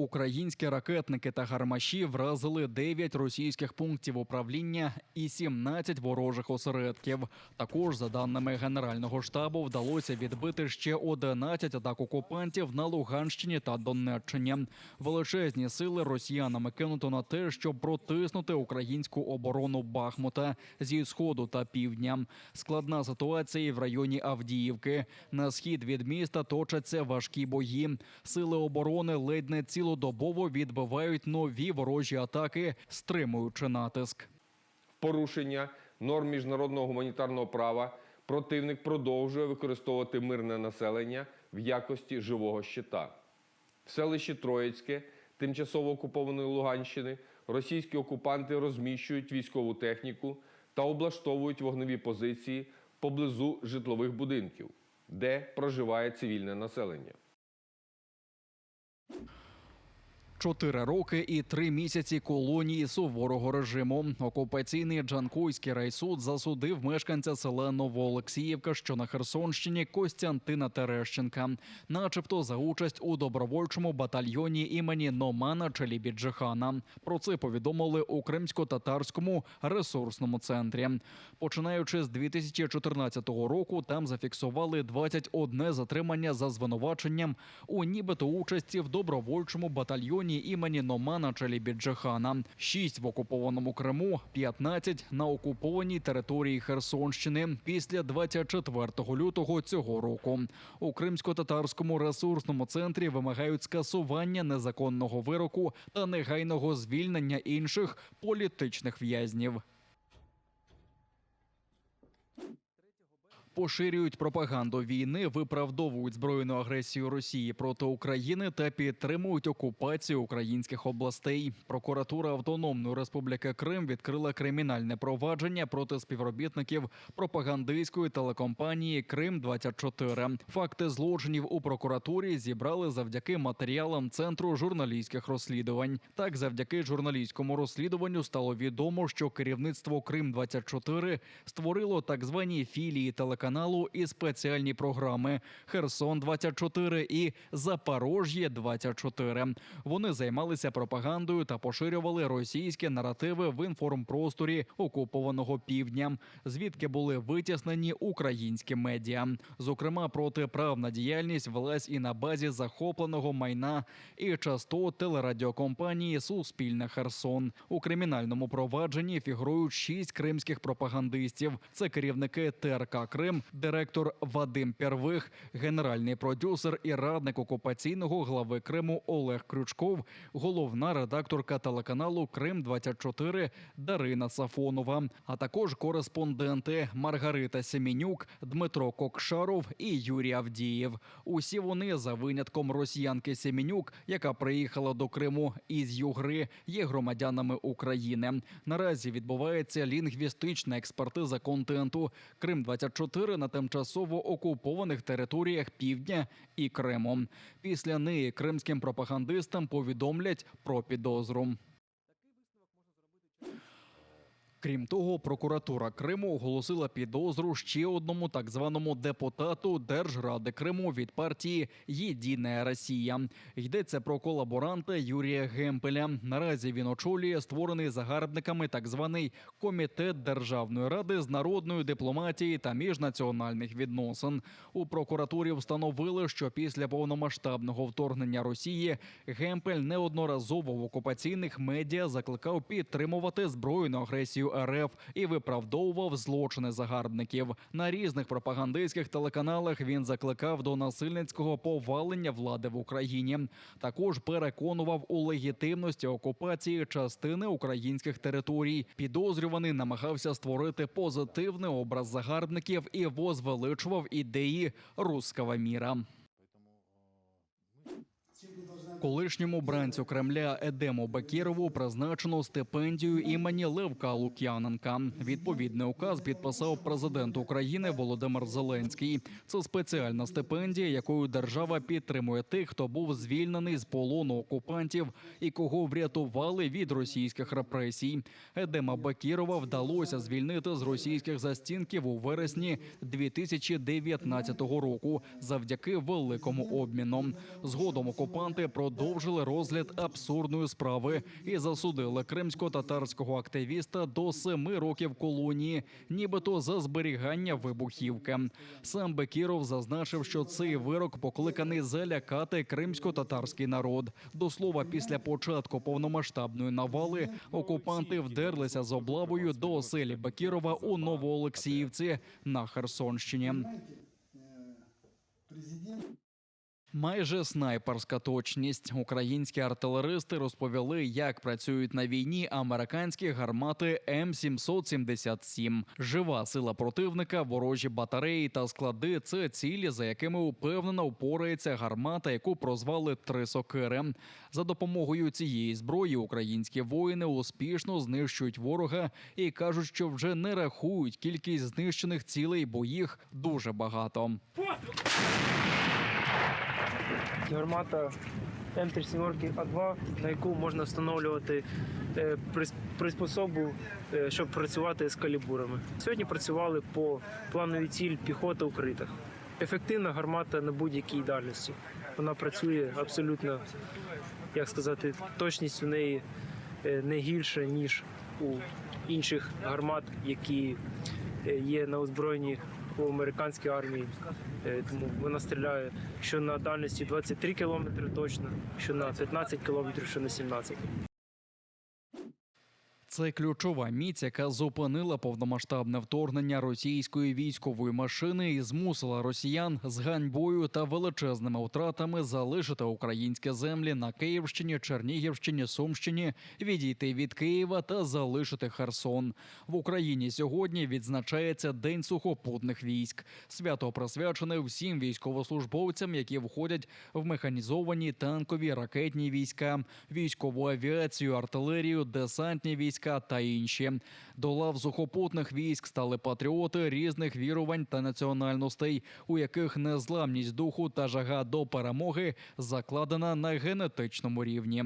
Українські ракетники та гармаші вразили 9 російських пунктів управління і 17 ворожих осередків. Також, за даними Генерального штабу, вдалося відбити ще 11 атак окупантів на Луганщині та Донеччині. Величезні сили росіянами кинуто на те, щоб протиснути українську оборону Бахмута зі сходу та півдня. Складна ситуація і в районі Авдіївки. На схід від міста точаться важкі бої. Сили оборони ледь не цілодобово відбивають нові ворожі атаки, стримуючи натиск. порушення норм міжнародного гуманітарного права противник продовжує використовувати мирне населення в якості живого щита. В селищі Троїцьке, тимчасово окупованої Луганщини, російські окупанти розміщують військову техніку та облаштовують вогневі позиції поблизу житлових будинків, де проживає цивільне населення. Чотири роки і три місяці колонії суворого режиму. Окупаційний Джанкойський райсуд засудив мешканця села Новоолексіївка, що на Херсонщині Костянтина Терещенка, начебто за участь у добровольчому батальйоні імені Номана Челібіджихана. Про це повідомили у кримсько-татарському ресурсному центрі. Починаючи з 2014 року, там зафіксували 21 затримання за звинуваченням у нібито участі в добровольчому батальйоні імені Номана Челібіджихана, 6 в окупованому Криму, 15 на окупованій території Херсонщини після 24 лютого цього року. У кримсько-татарському ресурсному центрі вимагають скасування незаконного вироку та негайного звільнення інших політичних в'язнів. Поширюють пропаганду війни, виправдовують збройну агресію Росії проти України та підтримують окупацію українських областей. Прокуратура Автономної Республіки Крим відкрила кримінальне провадження проти співробітників пропагандистської телекомпанії Крим 24 Факти злочинів у прокуратурі зібрали завдяки матеріалам центру журналістських розслідувань. Так, завдяки журналістському розслідуванню стало відомо, що керівництво Крим 24 створило так звані філії телеканалу і спеціальні програми Херсон 24 і Запорожжя 24 Вони займалися пропагандою та поширювали російські наративи в інформпросторі окупованого півдня, звідки були витіснені українські медіа. Зокрема, протиправна діяльність велась і на базі захопленого майна і частот телерадіокомпанії Суспільне Херсон у кримінальному провадженні фігурують шість кримських пропагандистів. Це керівники ТРК Крим, директор Вадим Первих, генеральний продюсер і радник окупаційного глави Криму Олег Крючков, головна редакторка телеканалу Крим 24 Дарина Сафонова, а також кореспонденти Маргарита Семенюк, Дмитро Кокшаров і Юрій Авдієв. Усі вони за винятком росіянки Семенюк, яка приїхала до Криму із Югри, є громадянами України. Наразі відбувається лінгвістична експертиза контенту. Крим 24 на тимчасово окупованих територіях півдня і Криму. Після неї кримським пропагандистам повідомлять про підозру. Крім того, прокуратура Криму оголосила підозру ще одному так званому депутату Держради Криму від партії Єдина Росія. Йдеться про колаборанта Юрія Гемпеля. Наразі він очолює створений загарбниками так званий комітет Державної ради з народної дипломатії та міжнаціональних відносин. У прокуратурі встановили, що після повномасштабного вторгнення Росії Гемпель неодноразово в окупаційних медіа закликав підтримувати збройну агресію РФ і виправдовував злочини загарбників. На різних пропагандистських телеканалах він закликав до насильницького повалення влади в Україні. Також переконував у легітимності окупації частини українських територій. Підозрюваний намагався створити позитивний образ загарбників і возвеличував ідеї руского міра. Колишньому бранцю Кремля Едему Бакірову призначено стипендію імені Левка Лук'яненка. Відповідний указ підписав президент України Володимир Зеленський. Це спеціальна стипендія, якою держава підтримує тих, хто був звільнений з полону окупантів і кого врятували від російських репресій. Едема Бакірова вдалося звільнити з російських застінків у вересні 2019 року завдяки великому обміну. Згодом окупанти продовжили розгляд абсурдної справи і засудили кримсько-татарського активіста до семи років колонії, нібито за зберігання вибухівки. Сам Бекіров зазначив, що цей вирок покликаний залякати кримсько-татарський народ. До слова, після початку повномасштабної навали окупанти вдерлися з облавою до оселі Бекірова у Новоолексіївці на Херсонщині. Майже снайперська точність. Українські артилеристи розповіли, як працюють на війні американські гармати М777. Жива сила противника, ворожі батареї та склади це цілі, за якими упевнено впорається гармата, яку прозвали три сокири. За допомогою цієї зброї українські воїни успішно знищують ворога і кажуть, що вже не рахують кількість знищених цілей, бо їх дуже багато. Гармата М37 А2, на яку можна встановлювати е, приспособу, е, щоб працювати з калібурами. Сьогодні працювали по плановій ціль піхота укрита. Ефективна гармата на будь-якій дальності. Вона працює абсолютно, як сказати, точність у неї е, не гірша, ніж у інших гармат, які є на озброєнні у американській армії. Е, Тому вона стріляє що на дальності 23 кілометри точно, що на 15 кілометрів, що на 17. Це ключова міць, яка зупинила повномасштабне вторгнення російської військової машини і змусила росіян з ганьбою та величезними втратами залишити українські землі на Київщині, Чернігівщині, Сумщині, відійти від Києва та залишити Херсон. В Україні сьогодні відзначається День сухопутних військ. Свято присвячене всім військовослужбовцям, які входять в механізовані танкові ракетні війська, військову авіацію, артилерію, десантні війська та інші. До лав сухопутних військ стали патріоти різних вірувань та національностей, у яких незламність духу та жага до перемоги закладена на генетичному рівні.